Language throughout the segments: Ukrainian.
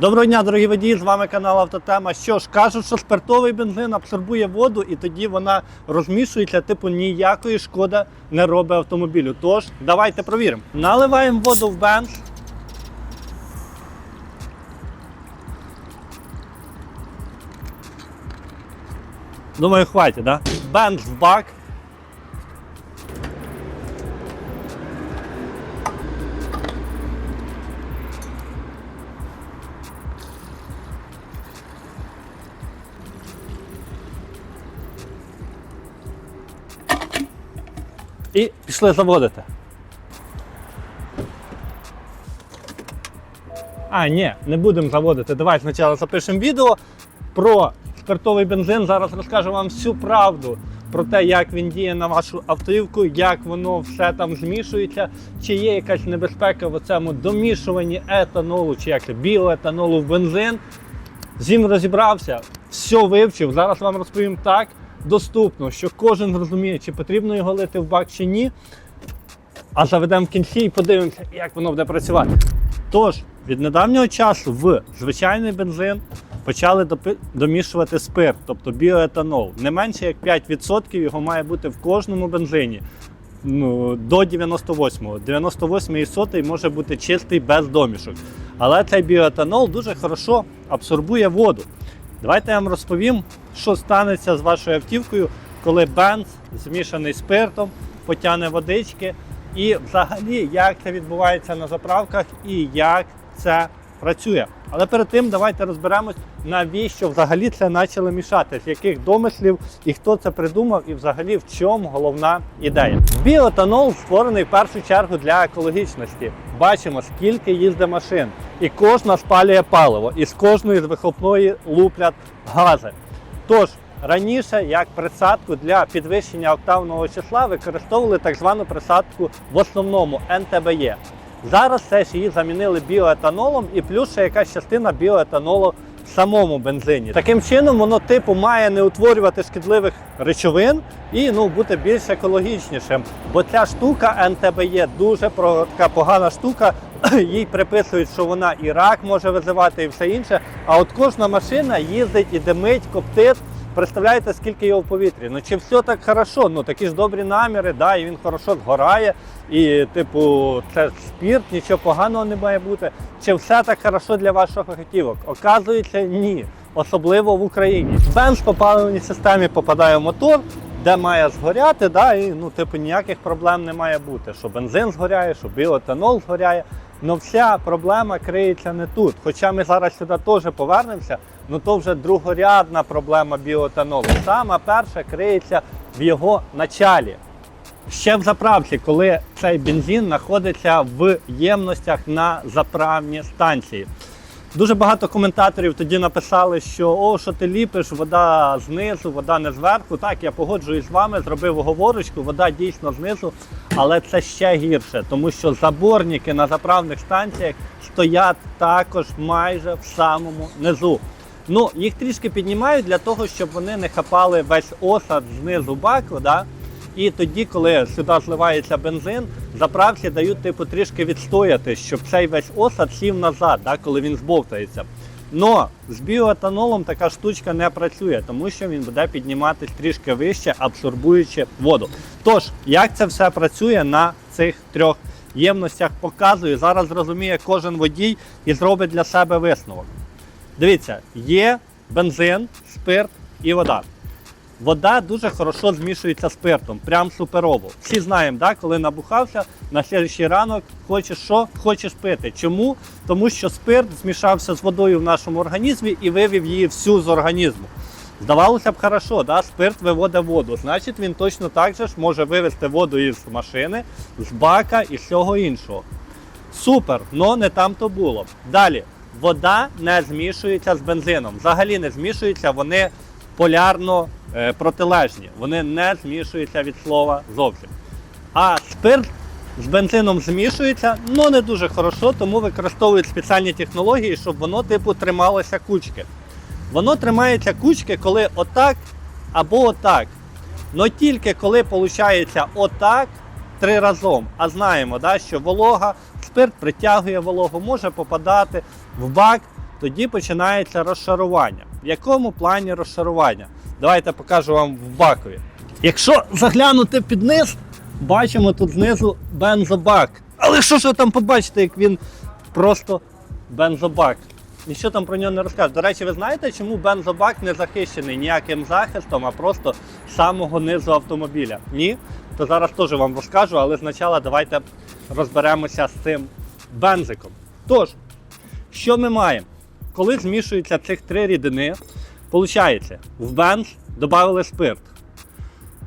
Доброго дня, дорогі водії! З вами канал Автотема. Що ж, кажуть, що спиртовий бензин абсорбує воду і тоді вона розмішується, типу ніякої шкоди не робить автомобілю. Тож, давайте провіримо. Наливаємо воду в бенз. Думаю, хватить, да? Бенз в бак. І пішли заводити. А, ні, не будемо заводити. Давай спочатку запишемо відео про спиртовий бензин. Зараз розкажу вам всю правду про те, як він діє на вашу автівку, як воно все там змішується, чи є якась небезпека в цьому домішуванні етанолу, чи як це біоетанолу в бензин. З розібрався, все вивчив. Зараз вам розповім так доступно, що кожен зрозуміє, чи потрібно його лити в бак чи ні. А заведемо в кінці і подивимося, як воно буде працювати. Тож, від недавнього часу в звичайний бензин почали домішувати спирт, тобто біоетанол. Не менше як 5% його має бути в кожному бензині. Ну, до 98-го. 98 і 100 може бути чистий без домішок. Але цей біоетанол дуже хорошо абсорбує воду. Давайте я вам розповім, що станеться з вашою автівкою, коли бенз змішаний спиртом, потягне водички, і взагалі як це відбувається на заправках і як це працює. Але перед тим давайте розберемось, навіщо взагалі це почали мішати, з яких домислів і хто це придумав, і взагалі в чому головна ідея. Біоетанол створений в першу чергу для екологічності. Бачимо, скільки їздить машин, і кожна спалює паливо, і з кожної з вихлопної луплять гази. Тож раніше як присадку для підвищення октавного числа використовували так звану присадку в основному НТБЕ. Зараз все ж її замінили біоетанолом і плюс ще якась частина біоетанолу в самому бензині. Таким чином, воно типу має не утворювати шкідливих речовин і ну бути більш екологічнішим. Бо ця штука НТБЕ дуже така погана штука. Їй приписують, що вона і рак може визивати, і все інше. А от кожна машина їздить і димить, коптить. Представляєте, скільки його в повітрі? Ну чи все так хорошо? Ну такі ж добрі наміри, да, і він хорошо згорає, і типу це спірт, нічого поганого не має бути. Чи все так хорошо для ваших автівок? Оказується, ні. Особливо в Україні. Бенз по паливній системі попадає в мотор, де має згоряти, да, і ну, типу, ніяких проблем не має бути. Що бензин згоряє, що біоетанол згоряє. Ну вся проблема криється не тут. Хоча ми зараз сюди теж повернемося, ну то вже другорядна проблема біоетанолу. Сама перша криється в його началі. Ще в заправці, коли цей бензин знаходиться в ємностях на заправні станції. Дуже багато коментаторів тоді написали, що о, що ти ліпиш, вода знизу, вода не зверху. Так, я погоджуюсь з вами, зробив оговорочку, вода дійсно знизу, але це ще гірше, тому що заборники на заправних станціях стоять також майже в самому низу. Ну, їх трішки піднімають для того, щоб вони не хапали весь осад знизу баку. Да? І тоді, коли сюди зливається бензин, заправки дають типу трішки відстояти, щоб цей весь осад сів назад, да, коли він збовтається. Но з біоетанолом така штучка не працює, тому що він буде підніматись трішки вище, абсорбуючи воду. Тож, як це все працює на цих трьох ємностях, показую. Зараз зрозуміє кожен водій і зробить для себе висновок. Дивіться, є бензин, спирт і вода. Вода дуже хорошо змішується спиртом, прям суперово. Всі знаємо, да, коли набухався, на слідчий ранок хочеш що? Хочеш пити. Чому? Тому що спирт змішався з водою в нашому організмі і вивів її всю з організму. Здавалося б, хорошо, да? спирт виводить воду. Значить, він точно так же ж може вивести воду із машини, з бака і всього іншого. Супер, но не там то було. Далі, вода не змішується з бензином. Взагалі не змішується, вони полярно е, протилежні. Вони не змішуються від слова зовсім. А спирт з бензином змішується, але не дуже хорошо, тому використовують спеціальні технології, щоб воно типу трималося кучки. Воно тримається кучки, коли отак або отак. Но тільки коли виходить отак три разом. А знаємо, да, що волога, спирт притягує вологу, може попадати в бак. тоді починається розшарування. В якому плані розшарування? Давайте покажу вам в бакові. Якщо заглянути під низ, бачимо тут знизу бензобак. Але що ж ви там побачите, як він просто бензобак? Нічого там про нього не розкажу. До речі, ви знаєте, чому бензобак не захищений ніяким захистом, а просто з самого низу автомобіля? Ні? То зараз теж вам розкажу, але спочатку давайте розберемося з цим бензиком. Тож, що ми маємо? Коли змішуються цих три рідини, виходить, в бенз додали спирт.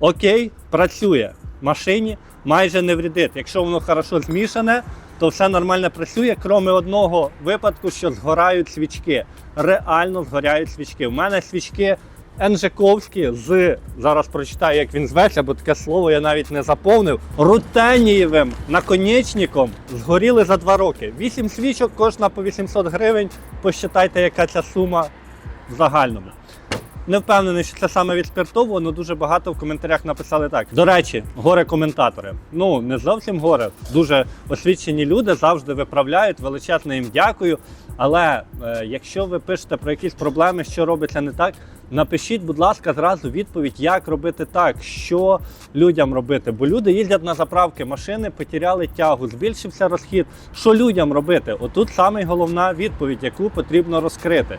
Окей, працює. Машині майже не вредить. Якщо воно хорошо змішане, то все нормально працює, крім одного випадку, що згорають свічки. Реально згоряють свічки. У мене свічки Енжиковські з зараз прочитаю, як він зветься, бо таке слово я навіть не заповнив. Рутенієвим наконечником згоріли за два роки. Вісім свічок, кожна по 800 гривень. Посчитайте, яка ця сума в загальному. Не впевнений, що це саме від спиртового, але дуже багато в коментарях написали так. До речі, горе-коментатори. Ну, не зовсім горе. Дуже освічені люди завжди виправляють. Величезне їм дякую. Але е, якщо ви пишете про якісь проблеми, що робиться не так, напишіть, будь ласка, зразу відповідь, як робити так, що людям робити. Бо люди їздять на заправки, машини потеряли тягу, збільшився розхід. Що людям робити? Отут саме головна відповідь, яку потрібно розкрити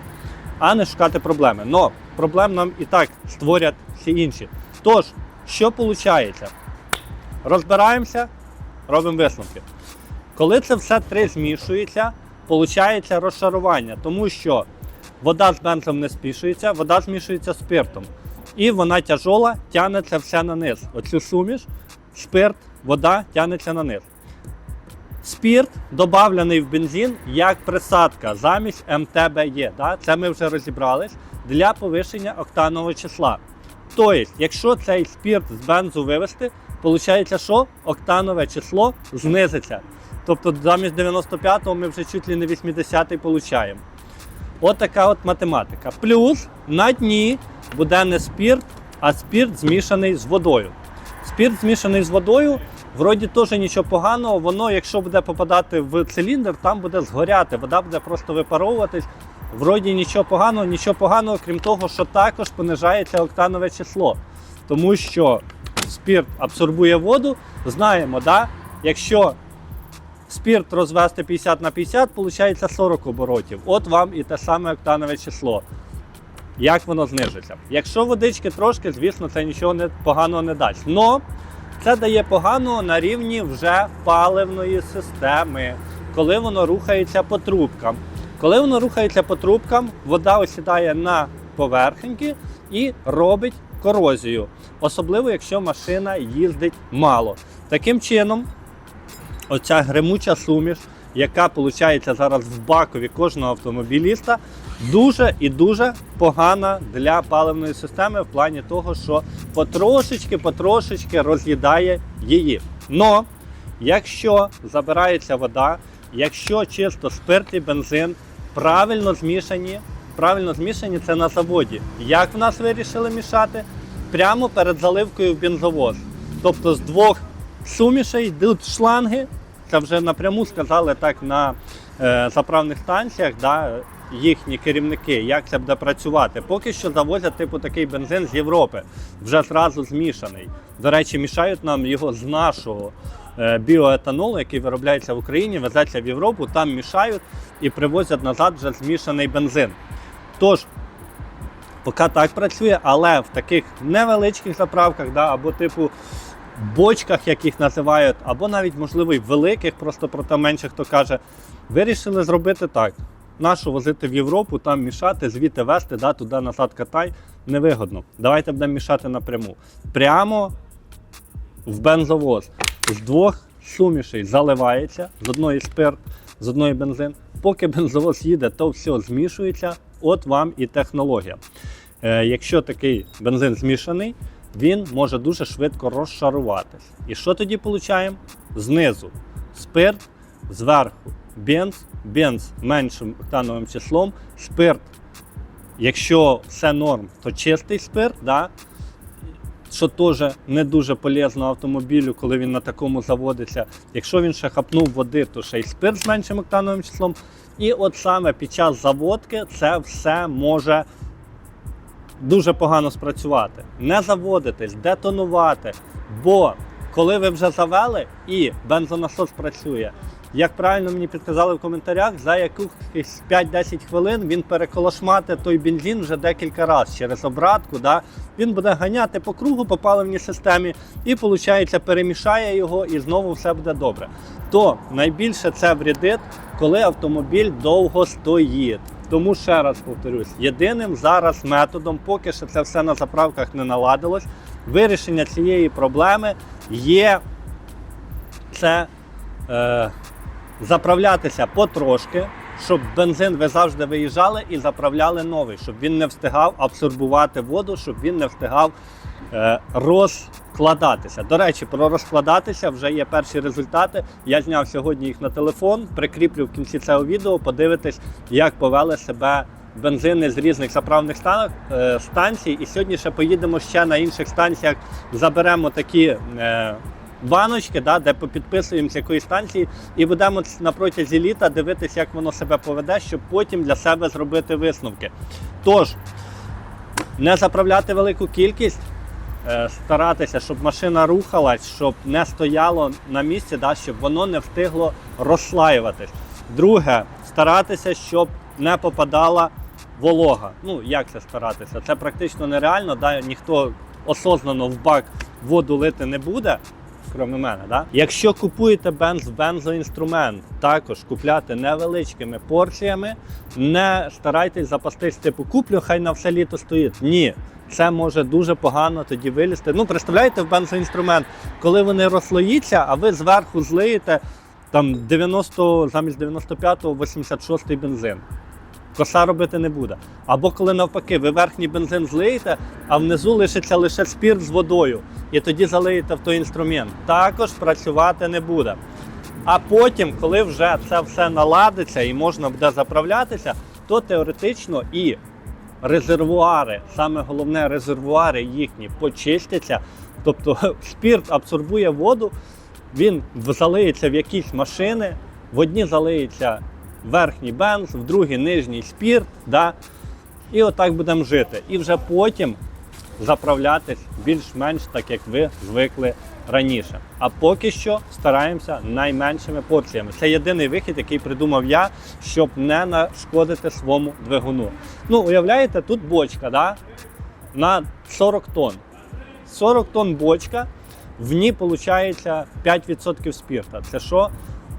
а не шукати проблеми. Но проблем нам і так створять всі інші. Тож, що виходить? Розбираємося, робимо висновки. Коли це все три змішується, виходить розшарування, тому що вода з бензом не спішується, вода змішується з спиртом. І вона тяжола, тягнеться все на низ. Оцю суміш, спирт, вода тягнеться на низ. Спірт додавлений в бензин як присадка замість МТБЄ. Да? Це ми вже розібрались для повищення октанового числа. Тобто, якщо цей спірт з бензу вивести, виходить, що октанове число знизиться. Тобто замість 95-го ми вже чуть ли не 80-й получаємо. От така от математика. Плюс на дні буде не спірт, а спірт змішаний з водою. Спірт змішаний з водою, вроді теж нічого поганого, воно, якщо буде попадати в циліндр, там буде згоряти, вода буде просто випаровуватись. Вроді нічого поганого, нічого поганого, крім того, що також понижається октанове число. Тому що спірт абсорбує воду, знаємо, да? якщо спірт розвести 50 на 50, виходить 40 оборотів. От вам і те саме октанове число. Як воно знижиться. Якщо водички трошки, звісно, це нічого не, поганого не дасть. Но це дає поганого на рівні вже паливної системи, коли воно рухається по трубкам. Коли воно рухається по трубкам, вода осідає на поверхеньки і робить корозію. Особливо, якщо машина їздить мало. Таким чином, оця гремуча суміш, яка виходить зараз в бакові кожного автомобіліста, дуже і дуже погана для паливної системи в плані того, що потрошечки-потрошечки роз'їдає її. Но якщо забирається вода, якщо чисто спирт і бензин правильно змішані, правильно змішані це на заводі. Як в нас вирішили мішати? Прямо перед заливкою в бензовоз. Тобто з двох сумішей йдуть шланги. Це вже напряму сказали так на е, заправних станціях, да, їхні керівники, як це буде працювати. Поки що завозять типу такий бензин з Європи, вже зразу змішаний. До речі, мішають нам його з нашого е, біоетанолу, який виробляється в Україні, везеться в Європу, там мішають і привозять назад вже змішаний бензин. Тож, поки так працює, але в таких невеличких заправках, да, або типу бочках, як їх називають, або навіть, можливо, і великих, просто про те менше хто каже, вирішили зробити так. Нашу возити в Європу, там мішати, звідти вести, да, туди назад катай. Невигодно. Давайте будемо мішати напряму. Прямо в бензовоз з двох сумішей заливається, з одної спирт, з одної бензин. Поки бензовоз їде, то все змішується. От вам і технологія. Е, якщо такий бензин змішаний, він може дуже швидко розшаруватись. І що тоді получаємо? Знизу спирт, зверху бенз, бенз меншим октановим числом, спирт. Якщо все норм, то чистий спирт, да? що теж не дуже полезно автомобілю, коли він на такому заводиться. Якщо він ще хапнув води, то ще й спирт з меншим октановим числом. І от саме під час заводки це все може дуже погано спрацювати. Не заводитись, детонувати. Бо коли ви вже завели і бензонасос працює, як правильно мені підказали в коментарях, за якихось 5-10 хвилин він переколошмати той бензин вже декілька разів через обратку. Да? Він буде ганяти по кругу по паливній системі і, виходить, перемішає його і знову все буде добре. То найбільше це вредить, коли автомобіль довго стоїть. Тому ще раз повторюсь, єдиним зараз методом, поки що це все на заправках не наладилось, вирішення цієї проблеми є це е, заправлятися потрошки, щоб бензин ви завжди виїжджали і заправляли новий, щоб він не встигав абсорбувати воду, щоб він не встигав розкладатися. До речі, про розкладатися вже є перші результати. Я зняв сьогодні їх на телефон, прикріплю в кінці цього відео, подивитись, як повели себе бензини з різних заправних е, станцій. І сьогодні ще поїдемо ще на інших станціях, заберемо такі. Е, Баночки, да, де підписуємо з якої станції, і будемо на протязі літа дивитися, як воно себе поведе, щоб потім для себе зробити висновки. Тож, не заправляти велику кількість, е, старатися, щоб машина рухалась, щоб не стояло на місці, да, щоб воно не встигло розслаюватись. Друге, старатися, щоб не попадала волога. Ну, як це старатися? Це практично нереально, да, ніхто осознано в бак воду лити не буде. Крім мене, да? Якщо купуєте бенз, бензоінструмент, також купляти невеличкими порціями, не старайтесь запастись, типу, куплю, хай на все літо стоїть. Ні, це може дуже погано тоді вилізти. Ну, представляєте, в бензоінструмент, коли вони розслоїться, а ви зверху злиєте там 90 замість 95-го 86-й бензин. Коса робити не буде. Або коли навпаки, ви верхній бензин злиєте, а внизу лишиться лише спірт з водою, і тоді залиєте в той інструмент. Також працювати не буде. А потім, коли вже це все наладиться і можна буде заправлятися, то теоретично і резервуари, саме головне резервуари їхні почистяться. Тобто спірт абсорбує воду, він залиється в якісь машини, в одні залиється верхній бенз, в другий нижній спірт. Да? І отак будемо жити. І вже потім заправлятись більш-менш так, як ви звикли раніше. А поки що стараємося найменшими порціями. Це єдиний вихід, який придумав я, щоб не нашкодити своєму двигуну. Ну, уявляєте, тут бочка да? на 40 тонн. 40 тонн бочка, в ній виходить 5% спірта. Це що?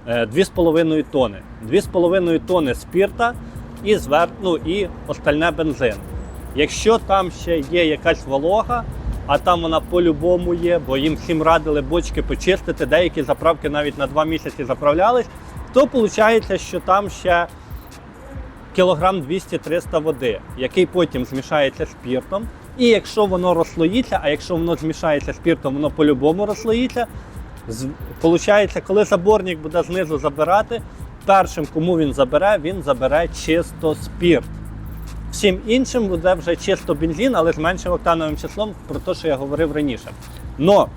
Е, 2,5 тони. 2,5 тони спірта і звер... ну, і остальне бензин. Якщо там ще є якась волога, а там вона по-любому є, бо їм всім радили бочки почистити, деякі заправки навіть на 2 місяці заправлялись, то виходить, що там ще кілограм 200-300 води, який потім змішається з спіртом. І якщо воно розслоїться, а якщо воно змішається з спіртом, воно по-любому розслоїться. Получається, коли заборник буде знизу забирати, першим, кому він забере, він забере чисто спірт. Всім іншим буде вже чисто бензин, але з меншим октановим числом, про те, що я говорив раніше. Но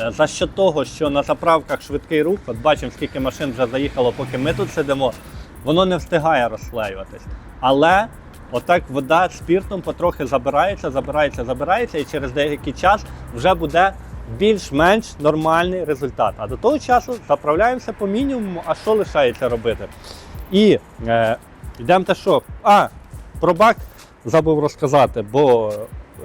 е, за що того, що на заправках швидкий рух, от бачимо, скільки машин вже заїхало, поки ми тут сидимо, воно не встигає розслаюватись. Але отак вода спіртом потрохи забирається, забирається, забирається, і через деякий час вже буде більш-менш нормальний результат. А до того часу заправляємося по мінімуму, а що лишається робити? І е, йдемо те що? А, про бак забув розказати, бо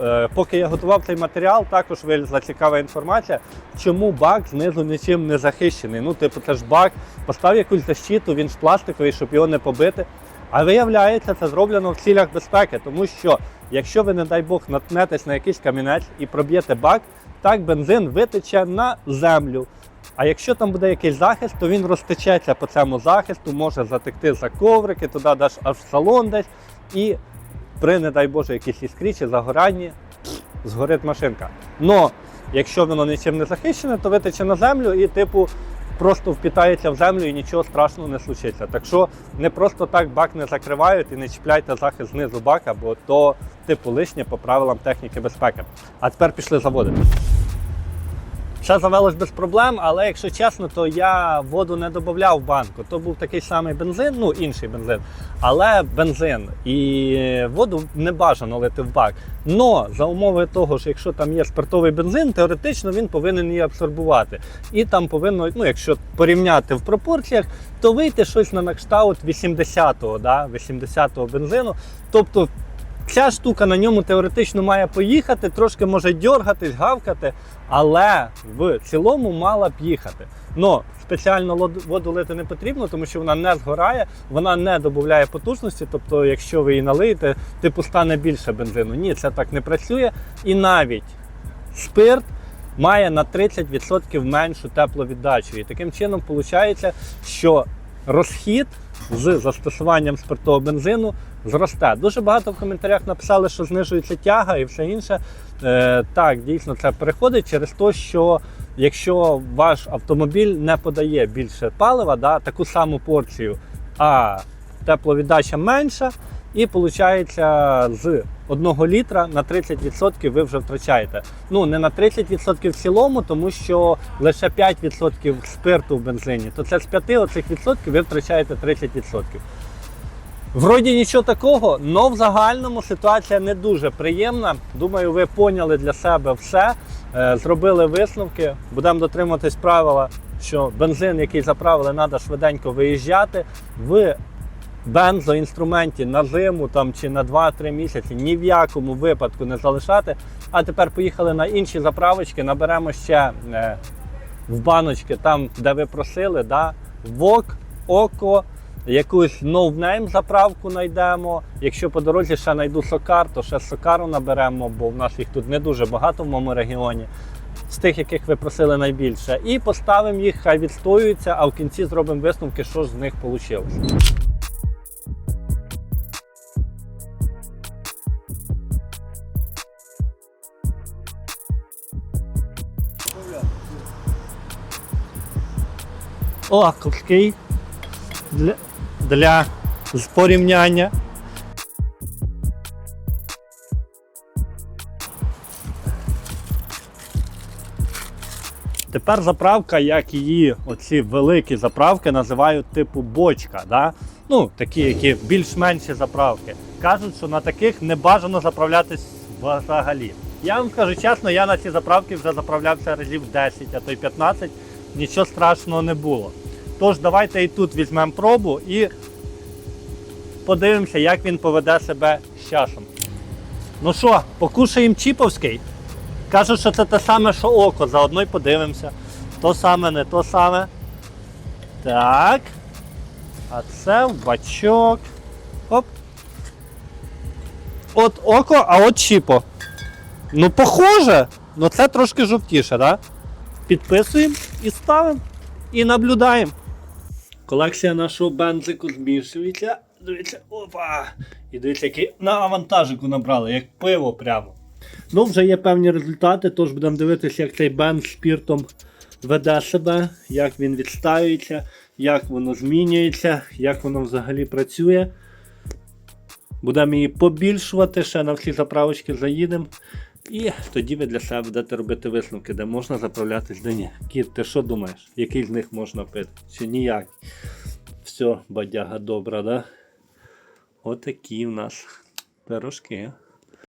е, поки я готував цей матеріал, також вилізла цікава інформація, чому бак знизу нічим не захищений. Ну, типу, це ж бак, постав якусь защиту, він ж пластиковий, щоб його не побити. А виявляється, це зроблено в цілях безпеки, тому що якщо ви, не дай Бог, наткнетесь на якийсь камінець і проб'єте бак, так бензин витече на землю. А якщо там буде якийсь захист, то він розтечеться по цьому захисту, може затекти за коврики, туди аж аж в салон десь. І при, не дай Боже, якійсь іскрі чи загоранні згорить машинка. Но якщо воно нічим не захищене, то витече на землю і, типу, просто впітається в землю і нічого страшного не случиться. Так що не просто так бак не закривають і не чіпляйте захист знизу бака, бо то, типу, лишнє по правилам техніки безпеки. А тепер пішли заводити. Все завелось без проблем, але якщо чесно, то я воду не додавав в банку. То був такий самий бензин, ну інший бензин, але бензин. І воду не бажано лити в бак. Но за умови того, що якщо там є спиртовий бензин, теоретично він повинен її абсорбувати. І там повинно, ну якщо порівняти в пропорціях, то вийти щось на накшталт 80-го, да, 80-го бензину. Тобто ця штука на ньому теоретично має поїхати, трошки може дьоргатись, гавкати, але в цілому мала б їхати. Но спеціально воду лити не потрібно, тому що вона не згорає, вона не додає потужності. Тобто, якщо ви її налиєте, типу стане більше бензину. Ні, це так не працює. І навіть спирт має на 30% меншу тепловіддачу. І таким чином виходить, що розхід з застосуванням спиртового бензину зросте. Дуже багато в коментарях написали, що знижується тяга і все інше. Е, так, дійсно це переходить через те, що якщо ваш автомобіль не подає більше палива, да, таку саму порцію, а тепловіддача менша, і виходить з 1 літра на 30% ви вже втрачаєте. Ну не на 30% в цілому, тому що лише 5% спирту в бензині, то це з 5 оцих відсотків ви втрачаєте 30%. Вроді нічого такого, але в загальному ситуація не дуже приємна. Думаю, ви поняли для себе все, е, зробили висновки. Будемо дотримуватись правила, що бензин, який заправили, треба швиденько виїжджати. В бензоінструменті на зиму там, чи на 2-3 місяці ні в якому випадку не залишати. А тепер поїхали на інші заправочки, наберемо ще е, в баночки там, де ви просили, да? ВОК, ОКО, якусь ноунейм заправку знайдемо. Якщо по дорозі ще знайду сокар, то ще сокару наберемо, бо в нас їх тут не дуже багато в моєму регіоні. З тих, яких ви просили найбільше. І поставимо їх, хай відстоюються, а в кінці зробимо висновки, що ж з них вийшло. О, для, для порівняння. Тепер заправка, як її оці великі заправки називають типу бочка. Да? Ну, такі, які більш-менші заправки. Кажуть, що на таких не бажано заправлятись взагалі. Я вам скажу чесно, я на ці заправки вже заправлявся разів 10, а то й 15, нічого страшного не було. Тож давайте і тут візьмемо пробу і подивимося, як він поведе себе з часом. Ну що, покушаємо чіповський. Кажуть, що це те саме, що око, заодно й подивимося. То саме, не то саме. Так. А це в бачок. Оп. От око, а от чіпо. Ну, похоже, ну це трошки жовтіше, так? Да? Підписуємо і ставимо. І наблюдаємо. Колекція нашого бензику збільшується. Дивіться, опа! І дивіться, який на авантажику набрали, як пиво прямо. Ну, вже є певні результати, тож будемо дивитися, як цей бенз спіртом веде себе, як він відстаюється, як воно змінюється, як воно взагалі працює. Будемо її побільшувати, ще на всі заправочки заїдемо. І тоді ви для себе будете робити висновки, де можна заправлятись, де ні. Кіт, ти що думаєш? Який з них можна пити? Чи ніяк? Все, бадяга добра, да? Отакі в нас пирожки.